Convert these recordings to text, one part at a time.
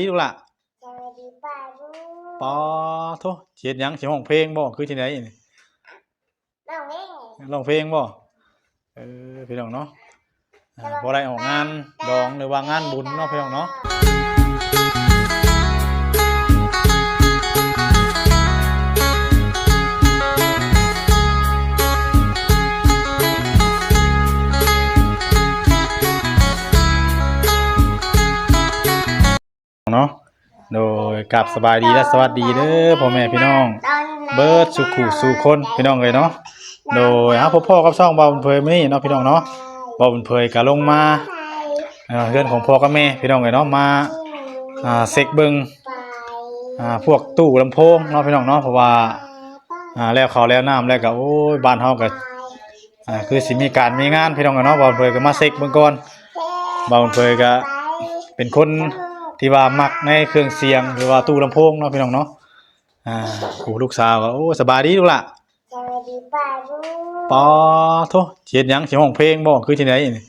พี่ลูกล่ะสวัสดีป้าลูกปอโทเฮ็ดหยังสิร้องเพลงบ่คือที่ไหนนี่น้องเองร้องเพลงบ่เออพี่น้องเนาะอ่าบ่ได้ออกงานดองหรือว่างานบุญเนาะพี่น้องเนาะ ยกลับสบายดีและสวัสดีเด้อพ่อแม่พี่น้อง เบิร์ดสุขุสู่คนพี่น้องเลยเนาะโดยฮะพ่อพ่อกับช่องเบาบุญเพยมื้อนี้เนาะพี่น้องเนาะเบาบุญเพยก็ลงมาเพื่อนของพ่อกับแม่พี่น้องเลยเนาะมาเซ็กเบิงพวกตู้ลำโพงเนาะพี่น้องเนาะเพราะว่าแล้วเขาแล้วน้ำแล้วก็โอ้ยบ้านเฮาก็คือสิมีการมีงานพี่น้องกันเนาะเบาบุญเพยก็มาเซ็กเบิงก่อนเบาบุญเพยก็เป็นคน ที่ว่ามักในเครื่องเสียงหรือว่าตู้ลำโพงเนาะพี่น้องเนาะอ่าโอ้ลูกสาวก็โอ้สบายดีลูกล่ะสวัสดีป้าลูกปอโทเฮ็ดหยังสิร้องเพลงบ่คือที่ไหนนี่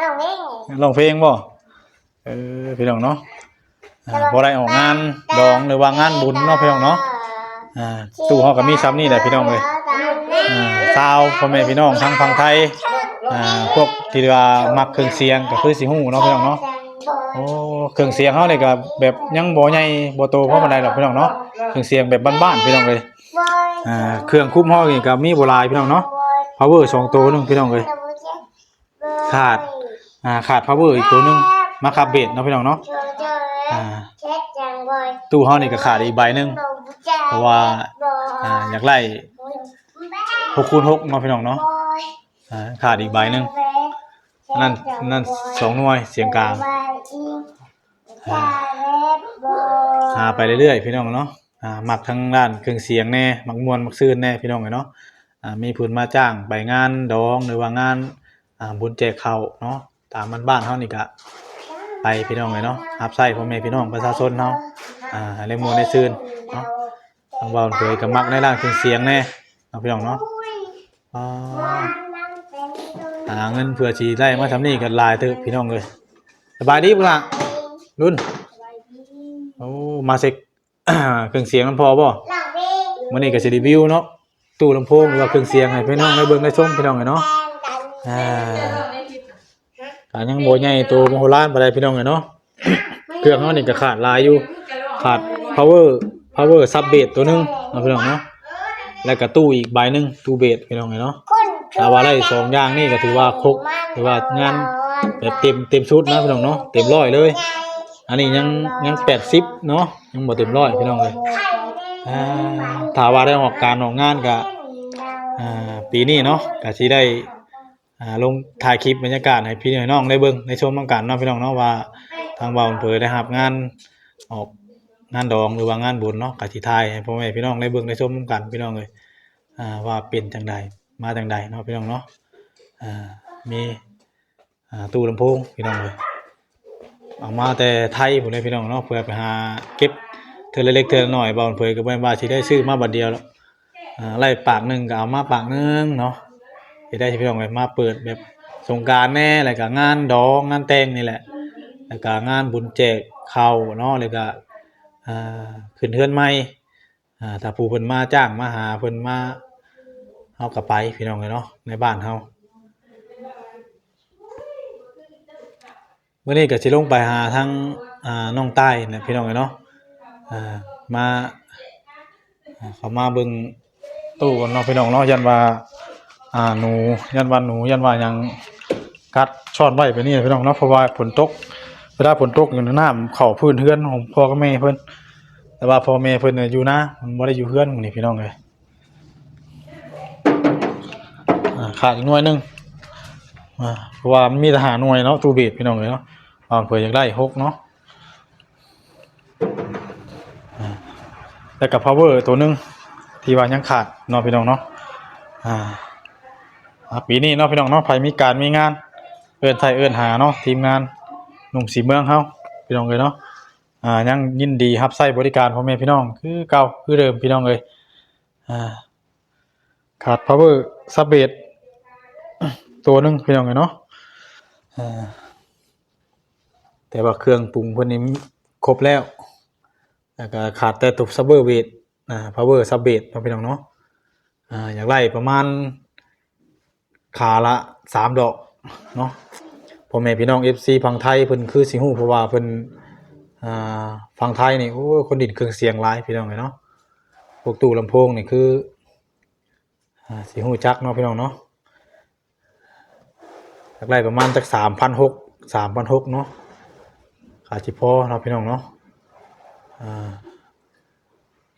น้องเองร้องเพลงบ่เออพี่น้องเนาะอ่าบ่ได้ออกงานดองหรือว่างานบุญเนาะพี่น้องเนาะอ่าตู้เฮาก็มีซ้ำนี่แหละพี่น้องเอ้ยอ่าชาวพ่อแม่พี่น้องทั้งฝั่งไทยอ่าพวกที่ว่ามักเครื่องเสียงก็คือสิฮู้เนาะพี่น้องเนาะโอ้เครื่องเสียงเฮานี่ก็แบบยังบ่ใหญ่บ่โตเพราะปานใดหรอกพี่น้องเนาะเครื่องเสียงแบบบ้านๆพี่น้องเอ้ยอ่าเครื่องคุ้มเฮานี่ก็มีบ่หลายพี่น้องเนาะ power สองตัวหนึงพี่น้องเอ้ยขาดอ่าขาด power อีกตัวหนึงมาขับเบสเนาะพี่น้องเนาะอ่าเช็ดจังอยตู้เฮานี่ก็ขาดอีกใบหนึงเพราะว่าอ่าอยากไล่6คูณ6เนาะพี่น้องเนาะอ่าขาดอีกใบหนึง นั่นนั่นสองหน่วยเสียงกลางอ่าหาไปเรื่อยๆพี่น้องเนาะอ่ามักทั้งด้านเครื่องเสียงแน่มักม่วนมักซื่นแน่พี่น้องเอ้ยเนาะอ่ามีผู้มาจ้างไปงานดองหรือว่างานอ่าบุญแจกข้าวเนาะตามบ้านๆเฮานี่ก็ไปพี่น้องเอ้ยเนาะรับใช้พ่อแม่พี่น้องประชาชนเฮาอ่าให้ได้ม่วนได้ซื่นเนาะทางเบาเคยก็มักในด้านเครื่องเสียงแน่เนาะพี่น้องเนาะอ่า หาเงินเพื่อสิได้มาทำนี่กันหลายเถอะพี่น้องเอ้ยสบายดีบ่ล่ะรุ่นโอ้มาเซ็กเครื่องเสียงมันพอบ่มื้อนี้ก็สิรีวิวเนาะตู้ลำโพงหรือว่าเครื่องเสียงให้พี่น้องได้เบิ่งได้ชมพี่น้องเอ้ยเนาะอ่าก็ยังบ่ใหญ่โตมโหฬารปานใดพี่น้องเอ้ยเนาะเครื่องเฮานี่ก็ขาดหลายอยู่ขาด power power sub bass ตัวหนึงเนาะพี่น้องเนาะแล้วก็ตู้อีกใบหนึงตู้เบสพี่น้องเนาะ ถ้าว่าได้สองอย่างนี่ก็ถือว่าครบถือว่างานแบบเต็มเต็มชุดนะพี่น้องเนาะเต็มร้อยเลย อันนี้ยังยังแปดสิบเนาะยังบ่เต็มร้อยพี่น้องเลยอ่าถ้าว่าได้ออกการออกงานก็อ่าปีนี้เนาะก็สิได้อ่าลงถ่ายคลิปบรรยากาศให้พี่น้องได้เบิ่งได้ชมนำกันเนาะพี่น้องเนาะว่าทางบ่าวอำเภอได้รับงานออกงานดองหรือว่างานบุญเนาะก็สิถ่ายให้พ่อแม่พี่น้องได้เบิ่งได้ชมนำกันพี่น้องเลยอ่าว่าเป็นจังใด มาจังใดเนาะพี่น้องเนาะอ่ามีอ่าตู้ลำโพงพี่น้องเลยเอามาแต่ไทยผมเลยพี่น้องเนาะเพื่อไปหาเก็บเธอเล็กๆเธอหน่อยบอลเพื่อก็บ่ว่าสิได้ซื้อมาบัดเดียวแล้วอ่าไล่ปากหนึ่งก็เอามาปากหนึงเนาะสิได้พี่น้องไปมาเปิดแบบสงการแน่แล้วก็งานดองงานแต่งนี่แหละแล้วก็งานบุญแจกข้าวเนาะแล้วก็อ่าขึ้นเฮือนใหม่อ่าถ้าผู้เพิ่นมาจ้างมาหาเพิ่นมา เฮาก็ไปพี่น้องเลยเนาะในบ้านเฮาเมื่อนี้ก็สิลงไปหาทั้งอ่าน้องใต้นะพี่น้องเอ้ยเนาะอ่ามาเขามาเบิ่งตู้กันเนาะพี่น้องเนาะยันว่าอ่าหนูยันว่าหนูยันว่ายังกัดช่อนไว้ไปนี่พี่น้องเนาะเพราะว่าฝนตกเวลาฝนตกอยู่ในน้ำเข้าพื้นเฮือนของพ่อกับแม่เพิ่อนแต่ว่าพ่อแม่เพิ่นน่ะอยู่นะมันบ่ได้อยู่เฮือนหมู่นี่พี่น้องเอ้ย อ่าขาดอีกหน่วยหนึงอ่าเพราะว่ามันมีทหารหน่วยเนาะตู้เบสพี่น้องเอ้ยเนาะบางเผื่ออยากได้หกเนาะแล้วกับ power ตัวหนึงที่ว่ายังขาดเนาะพี่น้องเนาะอ่าปีนี้เนาะพี่น้องเนาะใครมีการมีงาน เอิ้นไทยเอิ้นหาเนาะทีมงานหนุ่มสีเมืองเฮาพี่น้องเลยเนาะอ่ายังยินดีรับใช้บริการพ่อแม่พี่น้องคือเก่าคือเดิมพี่น้องเลยอ่าขาด power ซับเบส ตัวหนึงพี่น้องเลยเนาะอ่าแต่ว่าเครื่องปรุงเพิ่นนี่ครบแล้วแล้วก็ขาดแต่ตัวซับเบอร์เบดอ่าพาวเวอร์ซับเบดเนาะพี่น้องเนาะอ่าอยากไล่ประมาณขาละสามดอกเนาะพ่อแม่พี่น้อง FC ฝั่งไทยเพิ่นคือสิฮู้เพราะว่าเพิ่นอ่าฝั่งไทยนี่โอ้ยคนดินเครื่องเสียงหลายพี่น้องเอ้ยเนาะพวกตู้ลำโพงนี่คืออ่าสิฮู้จักเนาะพี่น้องเนาะ อยากได้ประมาณจากสามพันหกสามพันหกเนาะขาดจิพอเนาพี่น้องเนาะ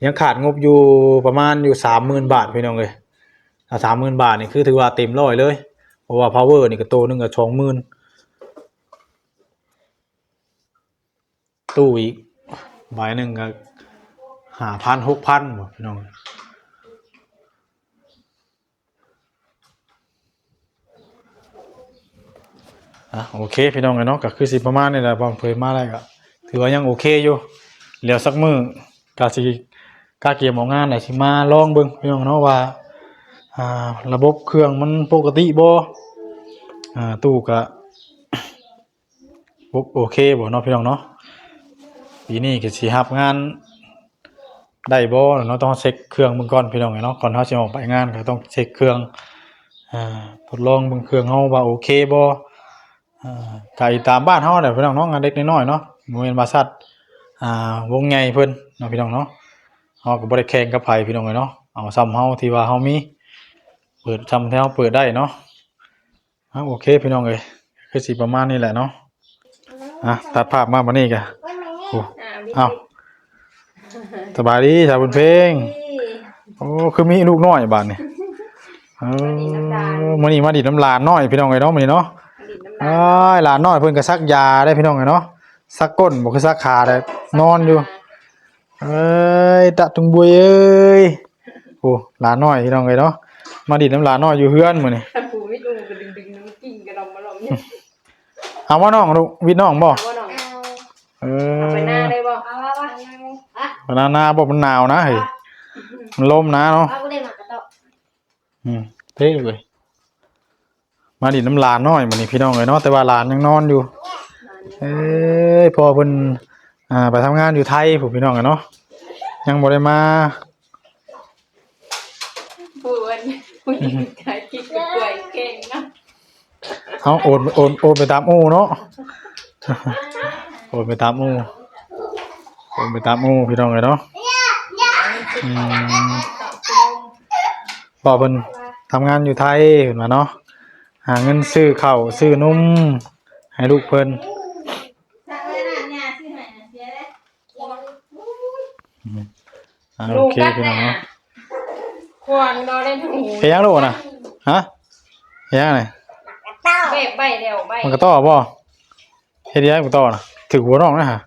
ยังขาดงบอยู่ประมาณอยู่สามหมื่นบาทพี่น้องเลยถ้าสามหมื่นบาทนี่คือถือว่าเต็มร้อยเลย เพราะว่า power นี่ก็โตหนึงกับสองหมื่นตู้อีกใบหนึ่งก็หาพันหกพันพี่น้อง อะโอเคพี่น้องเลยเนาะก็คือสิประมาณนี้แหละบอลเผยมาได้ก็ถือว่ายังโอเคอยู่เหลือสักมือกาสิกาเกียมออกงานไหนสิมาลองเบิ่งพี่น้องเนาะว่าอ่าระบบเครื่องมันปกติบ่อ่าตู้ก็ปุ๊บโอเคบ่เนาะพี่น้องเนาะปีนี้ก็สิรับงานได้บ่เนาะต้องเช็คเครื่องเบิ่งก่อนพี่น้องเนาะก่อนเฮาสิออกไปงานก็ต้องเช็คเครื่องอ่าทดลองเบิ่งเครื่องเฮาว่าโอเคบ่ ไก่ตามบ้านเฮาแหละพี่น้องเนาะงานเล็กน้อยเนาะบ่แม่นว่าสัตว์อ่าวงใหญ่เพิ่นเนาะพี่น้องเนาะเฮาก็บ่ได้แข่งกับไผพี่น้องเลยเนาะเอาซ้ำเฮาที่ว่าเฮามี เปิดซ้ำที่เฮาเปิดได้เนาะอะโอเคพี่น้องเอ้ยคือสิประมาณนี้แหละเนาะอะตัดภาพมาบัดนี้กะโอ้อ่าวิเอาสบายดีชาวบุญเพลงโอ้คือมีลูกน้อยบาดนี่เออมื้อนี้มาดิดน้ำลานน้อยพี่น้องเอ้ยเนาะมื้อนี้เนาะ ดินน้ำอ้ายหลานน้อยเพิ่นก็ซักยาได้พี่น้องไงเนาะซักก้นบ่คือซักขาได้นอนอยู่เอ้ยตะตุงบุยเอ้ยโอ้หลานน้อยพี่น้องไงเนาะมาดิดน้ำหลานน้อยอยู่เฮือนมื้อนี้ถ้าปูไม่ดูกระดึงดึงน้ำกิ่งกระดองมาหลอมเนี่ยเอาว่าน้องลูกวิทย์น้องบ่เอาว่าน้องเอเอาอไปหน้าได้บ่เอาว่าว่าบานานาบ่มันหนาวนะเฮ้ยมันลมนะเนาะเอาเลยหมากระโดดอืมเท่เลย มาดิดน้ำหลานน้อยมื้อนี้พี่น้องเอ้ยเนาะแต่ว่าหลานยังนอนอยู่ เอ้ยพอเพิ่นอ่าไปทำงานอยู่ไทยผู้พี่น้องกันเนาะยังบ่ได้มาปูวันผู้หญิงขายกิ๊กกับกล้วยเก่งนะเอาโอนโอนโอนไปตามอูเนาะโอนไปตามอูโอนไปตามอูพี่น้องกันเนาะอืมพอเพิ่นทำงานอยู่ไทยเห็นมาเนาะ หาเงินซื้อข้าวซื้อนมให้ลูกเพิ่นอ่าโอเคพี่น้องเนาะควงนอนได้ทั้งหูเฮ็ดยังลูกน่ะฮะเฮ็ดยังไงเต้าเบ็บใบเดียวใบมันก็ต่อบ่เฮ็ดยังมันก็ต่อน่ะถึงหัวน้องนะฮะ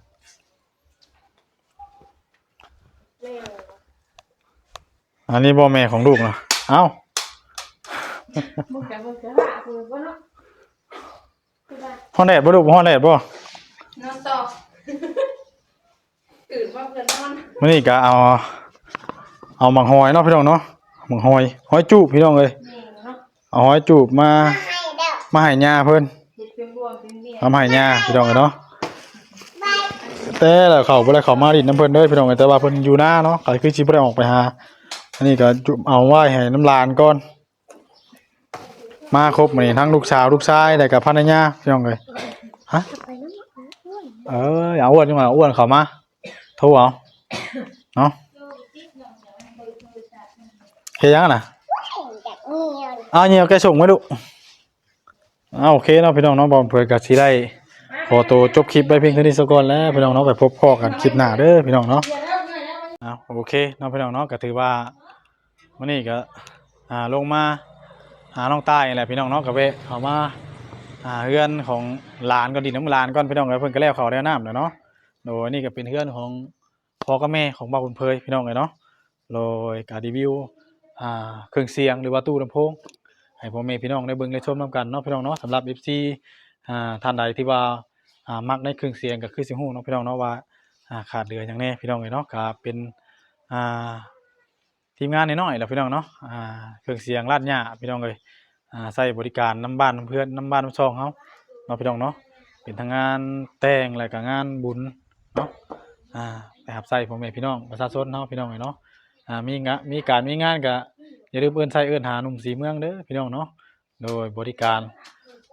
อันนี้บ่แม่ของลูกนะเอ้า มึงจะมึงจะหาปูบ่เนาะฮ้อนแดดบ่ลูกฮ้อนแดดบ่นอนต่อตื่นมาเพื่อนนอนมื้อนี้ก็เอา เอาหมักหอยเนาะพี่น้องเนาะหมักหอยหอยจูบพี่น้องเอ้ยนี่เนาะเอาหอยจูบมาให้เด้อมาให้ย่าเพิ่นเฮ็ดเป็นบวงเป็นเบี้ยเอามาให้ย่าพี่น้องเอ้ยเนาะแต่แล้วเขาบ่ได้เข้ามาดินน้ำเพิ่นเด้อพี่น้องเอ้ยแต่ว่าเพิ่นอยู่หน้าเนาะก็คือสิบ่ได้ออกไปหาอันนี้ก็จุเอาไว้ให้น้ำลานก่อน มาครบมื้อนทั้งลูกสาวลูกชายแล้วก็ภรรยาพี่น้องเอ้ยฮะเอออย่าอ้วนจังมาอ้วนเขามาโทรเอาเนาะเฮ็ดยังอะน่ะเอาเอาเนี่ยแกส่งไว้ลูกเอาโอเคเนาะพี่น้องเนาะบอมเพื่อก็สิได้ขอตัวจบคลิปไว้เพียงเท่านี้ซะก่อนแล้วพี่น้องเนาะไปพบพ่อกันคลิปหน้าเด้อพี่น้องเนาะเอาโอเคเนาะพี่น้องเนาะก็ถือว่าวันนี้ก็อ่าลงมา หาน้องใต้แหละพี่น้องเนาะก็เวะเขามาอ่าเฮือนของหลานก่อนดินน้ำหลานก่อนพี่น้องเอ้ยเพิ่นก็แล้วเขาแล้วน้ำแล้วเนาะโดยนี่ก็เป็นเฮือนของพ่อกับแม่ของบ่าวบุญเพยพี่น้องเอ้ยเนาะโดยการรีวิวอ่าเครื่องเสียงหรือว่าตู้ลำโพงให้พ่อแม่พี่น้องได้เบิ่งได้ชมนํกันเนาะพี่น้องเนาะสำหรับ FC อ่าท่านใดที่ว่าอ่ามักในเครื่องเสียงก็คือสิฮู้เนาะพี่น้องเนาะว่าอ่าขาดเหลือหยังแน่พี่น้องเอ้ยเนาะก็เป็นอ่า ทีมงานน้อยๆแหละพี่น้องเนาะอ่าเครื่องเสียงลาดหญ้าพี่น้องเอ้ยอ่าใช้บริการน้ำบ้านน้ำเพื่อนน้ำบ้านน้ำช่องเฮาเนาะพี่น้องเนาะเป็นทั้งงานแต่งแล้วก็งานบุญเนาะอ่าไปหับใส่พ่อแม่พี่น้องประชาชนเนาะพี่น้องเลยเนาะอ่ามีงะมีการมีงานก็อย่าลืมเอิ้อนใส่เอิ้อนหาหนุ่มสีเมืองเด้อพี่น้องเนาะโดยบริการ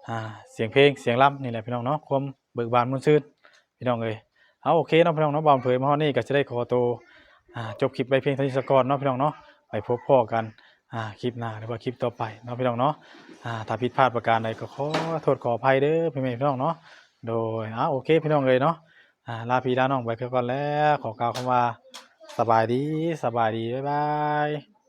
อ่าเสียงเพลงเสียงรำนี่แหละพี่น้องเนาะความเบิกบานมุ่นซื่นพี่น้องเอ้ยเอาโอเคเนาะพี่น้องเนาะบอมเผยมาฮอนี่ก็จะได้ขอตัว จบคลิปไปเพียงเท่านี้สก่อนเนาะพี่น้องเนาะไปพบพ่อกันคลิปหน้าหรือว่าคลิปต่อไปเนาะพี่น้องเนาะถ้าผิดพลาดประการใดก็ขอโทษขออภัยเด้อพี่เม่พี่น้องเนาะโดยอ่าโอเคพี่น้องเลยเนาะลาพี่ลาน้องไปเพียงก่อนแล้วขอกล่าวคำว่าสบายดีสบายดีบ๊ายบาย